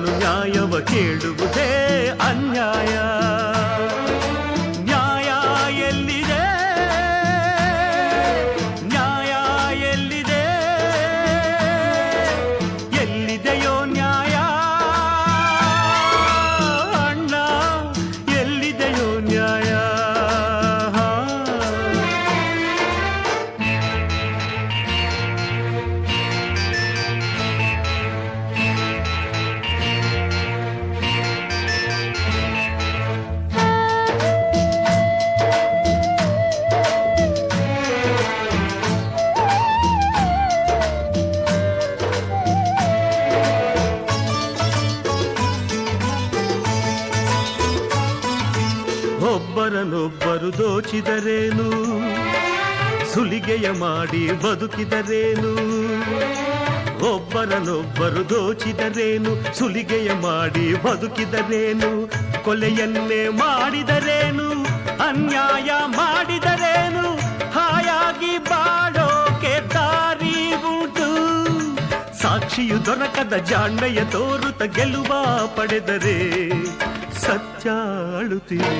ಮಾಡಲು ನ್ಯಾಯವ ಕೇಳುವುದೇ ಅನ್ಯಾಯ ಒಬ್ಬರನೊಬ್ಬರು ದೋಚಿದರೇನು? ಸುಲಿಗೆಯ ಮಾಡಿ ಬದುಕಿದರೇನು? ಒಬ್ಬರನೊಬ್ಬರು ದೋಚಿದರೇನು? ಸುಲಿಗೆಯ ಮಾಡಿ ಬದುಕಿದರೇನು? ಕೊಲೆಯನ್ನೇ ಮಾಡಿದರೇನು? ಅನ್ಯಾಯ ಸಾಕ್ಷಿಯು ದೊರಕದ ಜಾಣ್ಮೆಯ ತೋರುತ ಗೆಲುವ ಪಡೆದರೆ ಸತ್ಯ ಅಳುತ್ತಿದೆ.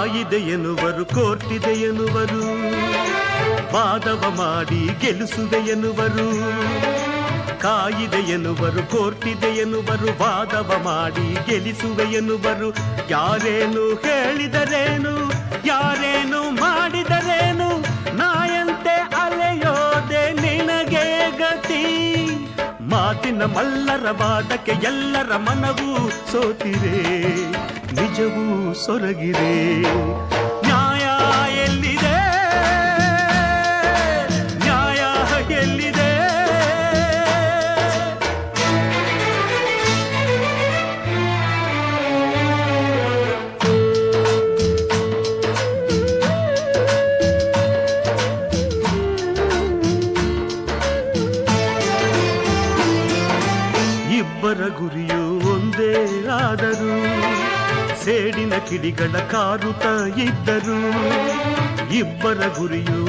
ಕಾಯಿದೆ ಎನ್ನುವರು ಕೋರ್ಟಿದೆ ಎನ್ನುವರು ವಾದವ ಮಾಡಿ ಗೆಲ್ಲಿಸುವೆ ಎನ್ನುವರು ಕಾಯಿದೆ ಎನ್ನುವರು ಕೋರ್ಟಿದೆ ಎನ್ನುವರು ವಾದವ ಮಾಡಿ ಗೆಲ್ಲಿಸುವೆ ಎನ್ನುವರು ಯಾರೇನು ಹೇಳಿದರೇನು, ಯಾರೇನು ಮಾಡಿದರೇನು? ಮಾತಿನ ಮಲ್ಲರ ವಾದಕ್ಕೆ ಎಲ್ಲರ ಮನವೂ ಸೋತಿರೆ ನಿಜವೂ ಸೊರಗಿರೆ. ಇಬ್ಬರ ಗುರಿಯು ಒಂದೇ ಆದರೂ ಸೇಡಿನ ಕಿಡಿಗಳ ಕಾರುತ್ತ ಇದ್ದರು ಇಬ್ಬರ ಗುರಿಯು